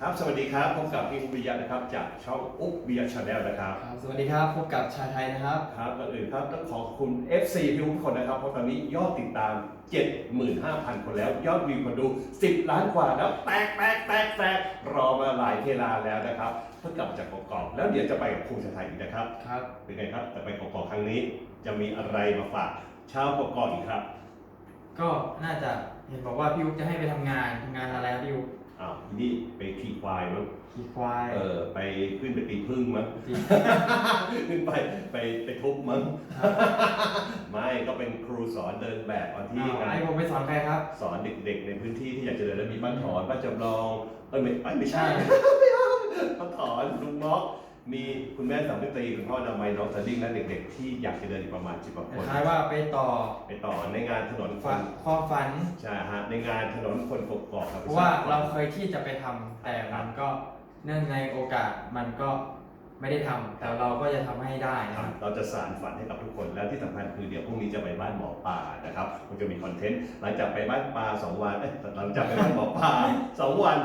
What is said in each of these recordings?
ครับ สวัสดีครับ พบกับพี่อุ๊บวิยะนะครับ จากช่องอุ๊บวิยะชาแนลนะครับ ครับสวัสดีครับ พบกับชาไทยนะครับ ครับก่อนอื่นครับต้องขอบคุณ FC พี่อุ๊บทุกคนนะครับ เพราะตอนนี้ยอดติดตาม 75,000 คนแล้ว ยอดวิวคนดู 10 ล้านกว่าแล้ว แตกแตกแตกแตกรอมาหลายเวลาแล้วนะครับ เพิ่งกลับจากกอกๆแล้วเดี๋ยวจะไปกับครูชาไทยอีกนะครับ ครับ เป็นไงครับ แต่ไปกอกๆครั้งนี้ จะมีอะไรมาฝากชาวกอกๆอีกครับ ก็น่าจะเห็นบอกว่าพี่อุ๊บจะให้ไปทำงานทำงานอะไรครับพี่อุ๊บ อ้าวทีนี่ไปขี่ควายมั้งขี่ควายเออไปขึ้นไปตีพึ่งมั้งจริงขึ้นไปไปไปทุบมั้งครับไม่ก็เป็นครูสอนเดินแบบตอนที่อ้าวงานให้ผมไปสอนใครครับ สอนเด็กๆ ในพื้นที่ที่อยากจะเดินแล้วมีป้าถอนป้าจำลองเอ้ยไม่เอ้ยไม่ใช่ใช่ป้าถอนลุงม็อก มีคุณแม่สามิตรีคุณพ่อนามัยน้องสดิ้งและเด็ก ๆ ที่อยากจะเดินอีกประมาณสิบกว่าคนคล้ายๆว่าไปต่อไปต่อในงานถนนคฝันนความฝัน ใช่ฮะในงานถนนคนกกอกครับ เพราะว่าเราเคยที่จะไปทำแต่มันก็เนื่องในโอกาสมันก็ไม่ได้ทำแต่เราก็จะทำให้ได้นะคครัรับบเราจะสานฝันให้กับทุกคน แล้วที่สำคัญคือเดี๋ยวพรุ่งนี้จะไปบ้านหมอปลานะครับมันจะมีคอนเทนต์หลังจากไปบ้านปลาสองวันเอ้ยหลังจากไปบ้านหมอปลาสองวัน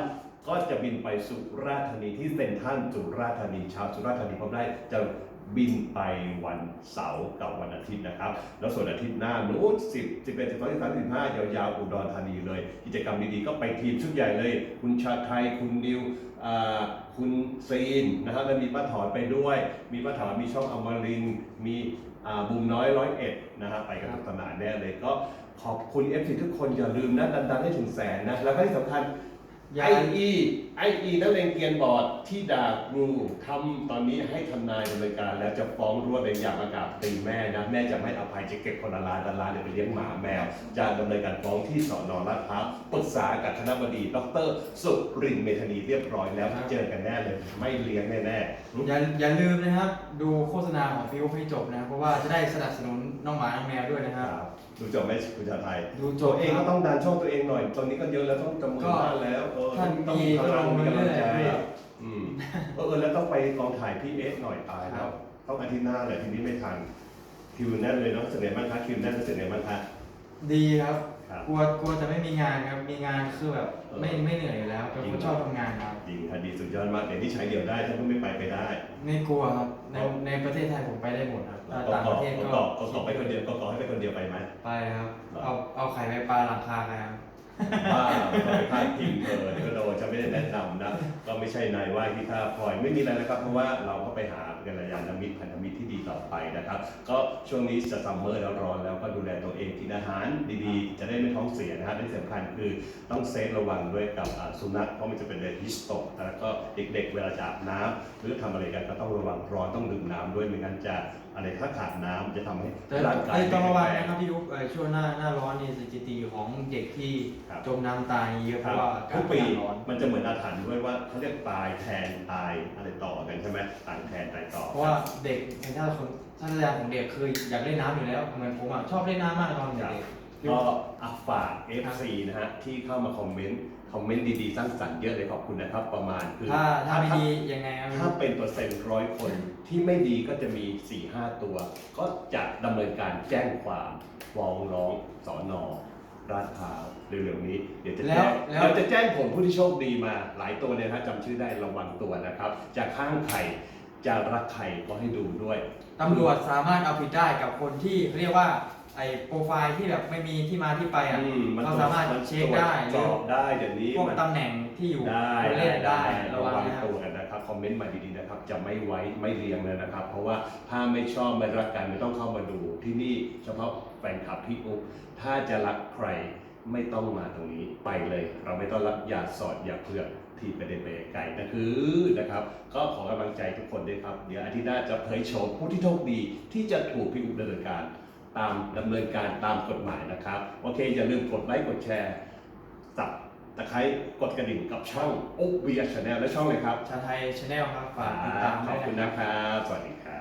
ก็จะบินไปสุราษฎร์ธานีที่เซ็นทรัลสุราษฎร์ธานีชาวสุราษฎร์ธานีพร้อมได้จะบินไปวันเสาร์กับวันอาทิตย์นะครับ แล้วส่วนอาทิตย์หน้านู้นสิบสิบเอ็ดสิบสองสิบสามสิบห้ายาวๆอุดรธานีเลย กิจกรรมดีๆก็ไปทีมชุดใหญ่เลย คุณชาไทย คุณนิวคุณซีนนะครับแล้วมีป้าถอนไปด้วย มีป้าถอนมีช่องอมรินมีบุมน้อยร้อยเอ็ดนะครับไปกันสนุกสนานแน่เลยก็ขอบคุณ FC ทุกคนอย่าลืมนะดันๆให้ถึงแสนนะแล้วก็ที่สำคัญ ไออีไออีนักเลงเกียนบอร์ดที่ด่าครูทำตอนนี้ให้ทนายดำเนินการแล้วจะฟ้องรวดเป็นอย่างอากาศตีแม่นะแม่จะไม่อภัยจะเก็บคนละล้านละล้านเนี่ยไปเลี้ยงหมาแมว จะดำเนินการฟ้องที่สอนอลาดพร้าวปรึกษากับคณะบดีดรสุรินทร์เมธานีเรียบร้อยแล้วเจอกันแน่เลยไม่เลี้ยงแน่ๆอย่าอย่าลืมนะครับ ดูโฆษณาของพี่อุ๊บให้จบนะเพราะว่าจะได้สนับสนุนน้องหมาน้องแมวด้วยนะคครับรับดูจบไหมคุณชาไทยดูจตับวเองก็ต้องดันช่องตัวเองหน่อย ตอนนี้ก็เยอะแล้วต้องจำมือก็บ้านแล้วเออถ้าต้องดีมีก็กำลลังงมีมากำลังเรื่อยใจๆอืมเออเออแล้วต้องไปกองถ่ายพี่เอสหน่อยตายคแล้รัวบต้องอาทิตย์หน้าเลยทีนี้ไม่ทันคิวแน่นเลยเนาะเสนอบ้างคะคิวแน่นเสนอบ้างคะ ดีครับ ครับ กลัวกลัวจะไม่มีงานครับ มีงานคือแบบเออไม่ไม่เหนื่อยอยู่แล้วเป็นจริคงนชอบทำงานครับจริงค่ะดีสุดยอดมากเดี๋ยวนี้ใช้เดี่ยวได้ถ้าเพิ่งไม่ไปไปได้ไม่กลัวครับ ในครับในประเทศไทยผมไปได้หมดครับถ้าก็ต่างกปอกระเทศก็ก็กอกก็กอกไปคนเดียวก็กอกให้ไปคนเดียวไปไหม ไปครับเหรอเอาเอาไข่ไปปลาหลังคาไปครับ ว่าเราไปพาดพิงเธอ ไม่ใช่นายว่าที่ท่าพลอยไม่มีอะไรนะครับ เพราะว่าเราก็ไปหากัลยาณมิตรพันธมิตรที่ดีต่อไปนะครับ ก็ช่วงนี้จะซัมเมอร์แล้วร้อนแล้วก็ดูแลตัวเองกินอาหารดีๆ จะได้ไม่ท้องเสียนะครับและที่สำคัญคือต้องเซฟระวังด้วยกับสุนัขเพราะมันจะเป็นเลืองฮิสโตกแล้วก็เด็กๆเวลาจะอาบน้ำหรือทำอะไรกันก็ต้องระวังร้อนต้องดื่มน้ำด้วยไม่งั้นจะอะไรถ้าขาดน้ำจะทำให้แต่ร่างกายไอ้ยต้องระวังไม่แข็นะครับพี่อุ๊บเอ่อช่วงหน้าหน้าร้อนนี่สถิติของเด็กที่ครับ จมน้ำตายเยอะเพครับราะว่าอาทุกาศกปีร้อน มันจะเหมือนอาถรรพ์ด้วยว่าเขาเรียกตายแทนตายอะไรต่อกันใช่ไหมตายแทนตายต่อ เพราะว่าเด็กในท่าคนท่าทางของเด็กคืออยากเล่นน้ำอยู่แล้วเหมือนผมอะชอบเล่นน้ำมากตอนเด็กๆ ก็อัฝาก FC นะฮะที่เข้ามาคอมเมนต์คอมเมนต์ดีๆสร้างสรรค์เยอะเลยขอบคุณนะครับ ประมาณคือถ้าถ้าไม่ดียังไงครับถ้าเป็นเปอร์เซ็นต์ร้อยคนที่ไม่ดีก็จะมี 4-5 ตัว ก็จะดำเนินการแจ้งความฟ้องร้องสอนอราชพร้าวเร็วๆนี้ เดี๋ยวจะแล้แจ้วงแล้วเราจะแจ้งผลผู้ที่โชคดีมาหลายตัวเลยนะจำชื่อได้ระวังตัวนะครับ จะข้างใครจะรักใครก็ให้ดูด้วยตำรวจสามารถเอาผิดได้กับคนที่เรียกว่าไอ้โปรไฟล์ที่แบบไม่มีที่มาที่ไปอะ อืมนเราสามารถนเช็คได้ ตรวจสอบได้เดี๋ยวนี้พวกมันตำแหน่งที่อยู่ได้คนเล่นได้ระระวังวังนะครับ ตัวกันนะครับ คอมเมนต์มาดีๆนะครับ จะไม่ไว้ไม่เรียงเลยนะครับ เพราะว่าถ้าไม่ชอบไม่รักกันไม่ต้องเข้ามาดูที่นี่เฉพาะแฟนคลับพี่อุ๊บถ้าจะรักใครไม่ต้องมาตรงนี้ไปเลย เราไม่ต้องรับอย่าสอดอย่าเผือกที่ไปได้ไปไกลนะคือนะครับ ก็ขอกำลังใจทุกคนด้วยครับ เดี๋ยวอาทิตย์หน้าจะเผยโฉมผู้ที่โชคดีที่จะถูกพี่อุ๊บดำเนินการ ตามดำเนินการตามกฎหมายนะครับ โอเค อย่าลืมกดไลค์กดแชร์สับตะไคร้กดกระดิ่งกับช่องอุ๊บเบียร์ชาแนลและช่องเลยครับ ชาไทยชาแนลครับฝากติดตามขด้อวบยคุณนะนะครับ สวัสดีครับ